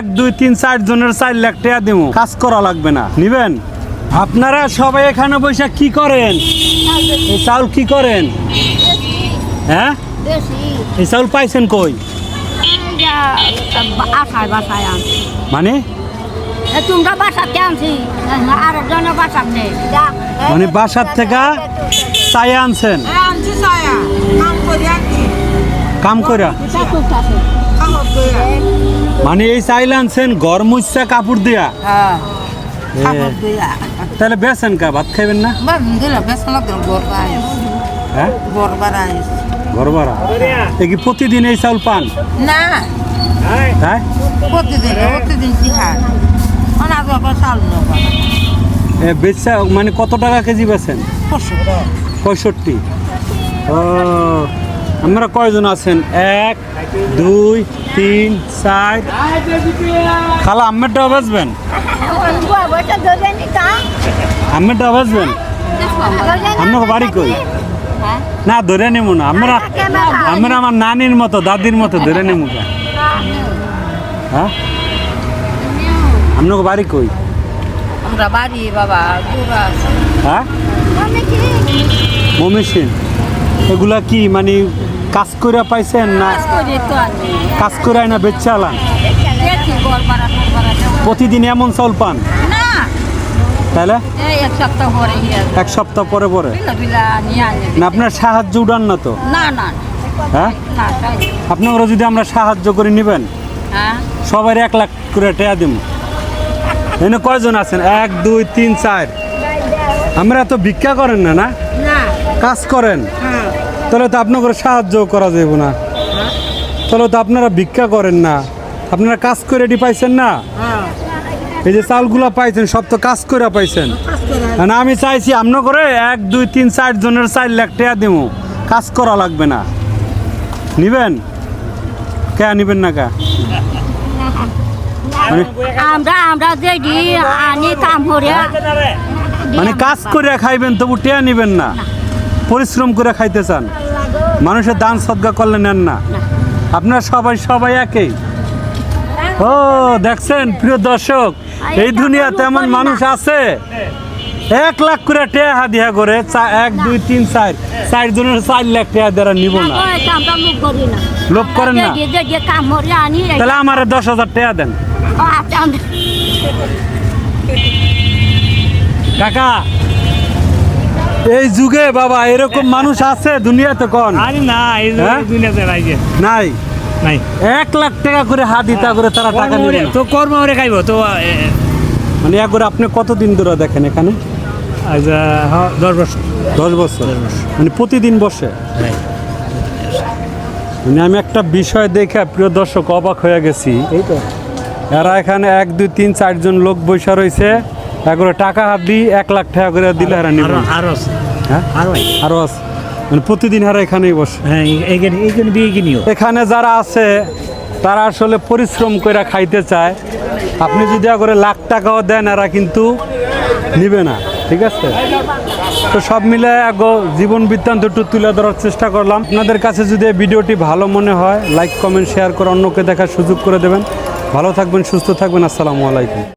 এক দুই তিন চার জনের চার লাখ টাকা দিব কাজ করা লাগবে না। নিবেন? আপনারা সবাই এখানে বসে কি করেন? এই চাউল কি করেন? হ্যাঁ? এই চাউল পাইছেন কই? মানে? তোমরা বাসাতে আনছি। আর একজনের বাসাতে মানে বাসার থেকে চাই আনছেন? কাম করি মানে এই চাইল আনছেন কাপড় দিয়া? হ্যাঁ। এ, কামত তাহলে বেছেন কা ভাত খাইবেন না? দিলা গর হ্যাঁ? গর বাড়াই ঘর এ কি প্রতিদিন এই চাউল পান? না। হ্যাঁ? প্রতিদিন প্রতিদিন বেচা মানে কত টাকা কেজি বেছেন পঁয়ষট্টি। ও। আমরা কয়জন আছেন? এক দুই তিন চার। খালা আম্মেরটাও বেচবেন? আম্মেরটাও বেচবেন? আপনার বাড়ি কই? না ধরে নেব না। আমরা আমরা আমার নানির মতো দাদির মতো ধরে নেব হ্যাঁ? আপনার বাড়ি কই? আমরা বাড়ি বাবা হ্যাঁ? মমিসিন। এগুলা কি মানে কাজ করে পাইছেন না কাজ করে না বেচে আলান? প্রতিদিন এমন চাউল পান? তাহলে এক সপ্তাহ পরে পরে না আপনার সাহায্য উঠান না তো? হ্যাঁ? আপনারা যদি আমরা সাহায্য করে নেবেন? হ্যাঁ? সবার এক লাখ করে টেয়া দিব এনে কয়জন আছেন? এক দুই তিন চার। আমরা তো ভিক্ষা করেন না না? না। কাজ করেন? হ্যাঁ। তাহলে তো আপনাদের সাহায্য করা যাবে না। তাহলে তো আপনারা ভিক্ষা করেন না। আপনারা কাজ করে এটি পাইছেন না? হ্যাঁ। এই যে চালগুলা পাইছেন সব তো কাজ করে পাইছেন। না আমি চাইছি আপনি করে এক দুই তিন চার জনের চার লাখ টাকা দিব। কাজ করা লাগবে না। নিবেন? কে নিবেন না কে? মানে আমরা আমরা যেটি আনি কাম করে মানে কাজ করে খাইবেন তবু টেয়া নিবেন না। পরিশ্রম করে খাইতে চান। মানুষের দান সদ্গা করলে নেন না। আপনার সবাই সবাই একই ও দেখছেন প্রিয় দর্শক এই দুনিয়াতে এমন মানুষ আছে। এক লাখ করে টেয়া হাদিয়া করে চা- এক দুই তিন চার চার জনের চার লাখ টেয়া দ্বারা নিব না। লোভ করেন না? তাহলে আমার দশ হাজার টাকা দেন। আচ্ছা, কাকা এই যুগে বাবা এরকম মানুষ আছে দুনিয়াতে কোন? আরে না এই হ্যাঁ? দুনিয়াতে নাই নাই? নাই। এক লাখ টাকা করে হাত হাদিতা করে তারা টাকা নেবে তো কর্ম করে খাইব তো মানে এক করে আপনি কতদিন ধরে দেখেন এখানে? দশ বছর। দশ বছর? মানে প্রতিদিন বসে? মানে আমি একটা বিষয় দেখে প্রিয় দর্শক অবাক হয়ে গেছি। এই তো। এরা এখানে এক দুই তিন চারজন লোক বৈশা রয়েছে। একবারে টাকা হাত দিই এক লাখ টাকা করে দিলে এরা নিবে। আরও আছে। হ্যাঁ? আরও আছে। মানে প্রতিদিন এরা এখানেই বসে। হ্যাঁ এই- এইখানে এইখানে বিয়ে কিনিও। এখানে যারা আছে তারা আসলে পরিশ্রম করে খাইতে চায়। আপনি যদি করে লাখ টাকাও দেন এরা কিন্তু নিবে না। ঠিক আছে? তো সব মিলে আগে জীবন বৃত্তান্ত একটু তুলে ধরার চেষ্টা করলাম। আপনাদের কাছে যদি এই ভিডিওটি ভালো মনে হয় লাইক কমেন্ট শেয়ার করে অন্যকে দেখার সুযোগ করে দেবেন। ভালো থাকবেন সুস্থ থাকবেন। আসসালামু আলাইকুম।